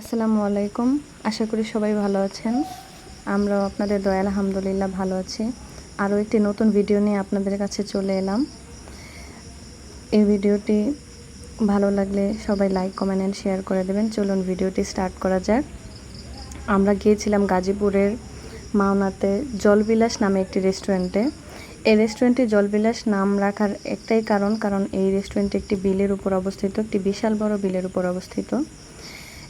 আসসালামু আলাইকুম। আশা করি সবাই ভালো আছেন। আমরাও আপনাদের দয়াল আলহামদুলিল্লাহ ভালো আছি। আরও একটি নতুন ভিডিও নিয়ে আপনাদের কাছে চলে এলাম। এই ভিডিওটি ভালো লাগলে সবাই লাইক, কমেন্ট অ্যান্ড শেয়ার করে দেবেন। চলুন ভিডিওটি স্টার্ট করা যাক। আমরা গিয়েছিলাম গাজীপুরের মাওনাতে জলবিলাস নামে একটি রেস্টুরেন্টে। এই রেস্টুরেন্টে জলবিলাস নাম রাখার একটাই কারণ কারণ এই রেস্টুরেন্টটি একটি বিলের উপর অবস্থিত, একটি বিশাল বড় বিলের উপর অবস্থিত।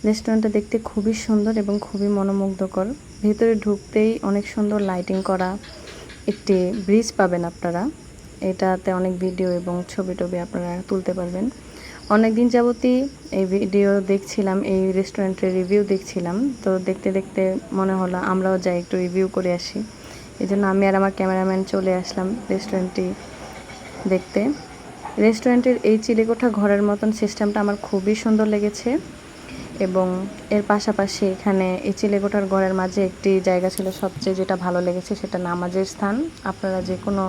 রেস্টুরেন্টটা দেখতে খুবই সুন্দর এবং খুবই মনোমুগ্ধকর। ভেতরে ঢুকতেই অনেক সুন্দর লাইটিং করা একটি ব্রিজ পাবেন আপনারা। এটাতে অনেক ভিডিও এবং ছবি টবি আপনারা তুলতে পারবেন। অনেক দিন যাবতই এই ভিডিও দেখছিলাম, এই রেস্টুরেন্টের রিভিউ দেখছিলাম। তো দেখতে দেখতে মনে হলো আমরাও যাই একটু রিভিউ করে আসি। এই জন্য আমি আর আমার ক্যামেরাম্যান চলে আসলাম রেস্টুরেন্টটি দেখতে। রেস্টুরেন্টের এই চিলেকোঠা ঘরের মতন সিস্টেমটা আমার খুবই সুন্দর লেগেছে। এবং এর পাশাপাশি এখানে এই চিলেকোঠার ঘরের মাঝে একটি জায়গা ছিল সবচেয়ে যেটা ভালো লেগেছে, সেটা নামাজের স্থান। আপনারা যে কোনো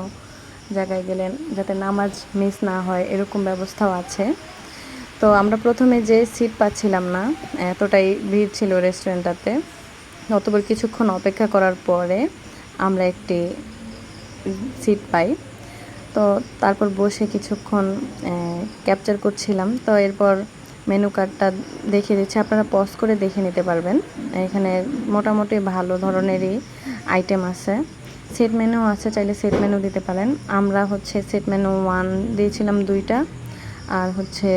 জায়গায় গেলেন যাতে নামাজ মিস না হয়, এরকম ব্যবস্থাও আছে। তো আমরা প্রথমে যে সিট পাচ্ছিলাম না, এতটাই ভিড় ছিল রেস্টুরেন্টটাতে। অতবার কিছুক্ষণ অপেক্ষা করার পরে আমরা একটি সিট পাই। তো তারপর বসে কিছুক্ষণ ক্যাপচার করছিলাম। তো এরপর মেনু কার্ডটা দেখিয়ে দিচ্ছি। আপনারা পজ করে দেখে নিতে পারবেন। এখানে মোটামুটি ভালো ধরনেরই আইটেম আছে। সেট মেনু আছে, চাইলে সেট মেনু দিতে পারেন। আমরা হচ্ছে সেট মেনু ওয়ান দিয়েছিলাম দুইটা। আর হচ্ছে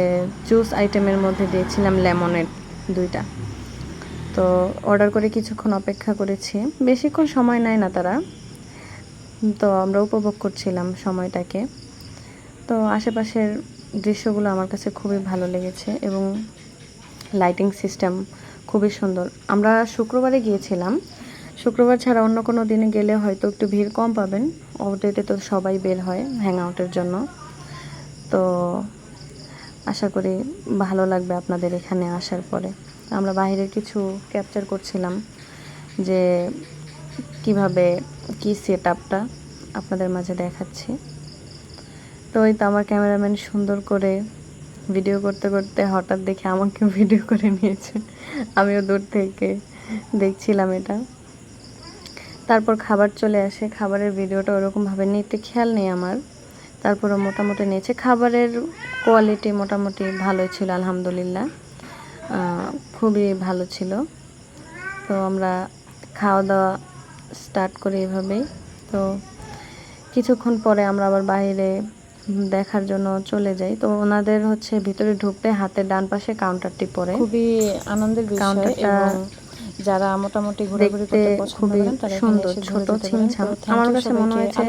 জুস আইটেমের মধ্যে দিয়েছিলাম লেমনের দুইটা। তো অর্ডার করে কিছুক্ষণ অপেক্ষা করেছি। বেশিক্ষণ সময় নেয় না তারা। তো আমরা উপভোগ করছিলাম সময়টাকে। তো আশেপাশের দৃশ্যগুলো আমার কাছে খুবই ভালো লেগেছে এবং লাইটিং সিস্টেম খুবই সুন্দর। আমরা শুক্রবারে গিয়েছিলাম। শুক্রবার ছাড়া অন্য কোনো দিনে গেলে হয়তো একটু ভিড় কম পাবেন। ওটাতে তো সবাই বের হয় হ্যাং আউটের জন্য। তো আশা করি ভালো লাগবে আপনাদের এখানে আসার পরে। আমরা বাইরের কিছু ক্যাপচার করছিলাম যে কীভাবে কি সেট আপটা আপনাদের মাঝে দেখাচ্ছি। তো ওই তো আমার ক্যামেরাম্যান সুন্দর করে ভিডিও করতে করতে হঠাৎ দেখে আমাকে ভিডিও করে নিয়েছে। আমিও দূর থেকে দেখছিলাম এটা। তারপর খাবার চলে আসে, খাবারের ভিডিওটা ওরকমভাবে নিতে খেয়াল নেই আমার। তারপরে মোটামুটি নিয়েছে। খাবারের কোয়ালিটি মোটামুটি ভালোই ছিল, আলহামদুলিল্লাহ। খুবই ভালো ছিল। তো আমরা খাওয়া দাওয়া স্টার্ট করি এভাবেই। তো কিছুক্ষণ পরে আমরা আবার বাইরে দেখার জন্য চলে যাই তো ওনাদের হচ্ছে ভিতরে ঢুকতে হাতে ডান পাশে কাউন্টারটি পড়ে খুবই আনন্দের বিষয় কাউন্টারটা যারা মোটামুটি ঘুরে ঘুরে করতে পছন্দ খুবই করেন তারা সুন্দর ছোট। ছিমছাম আমার কাছে মনে হয়েছে।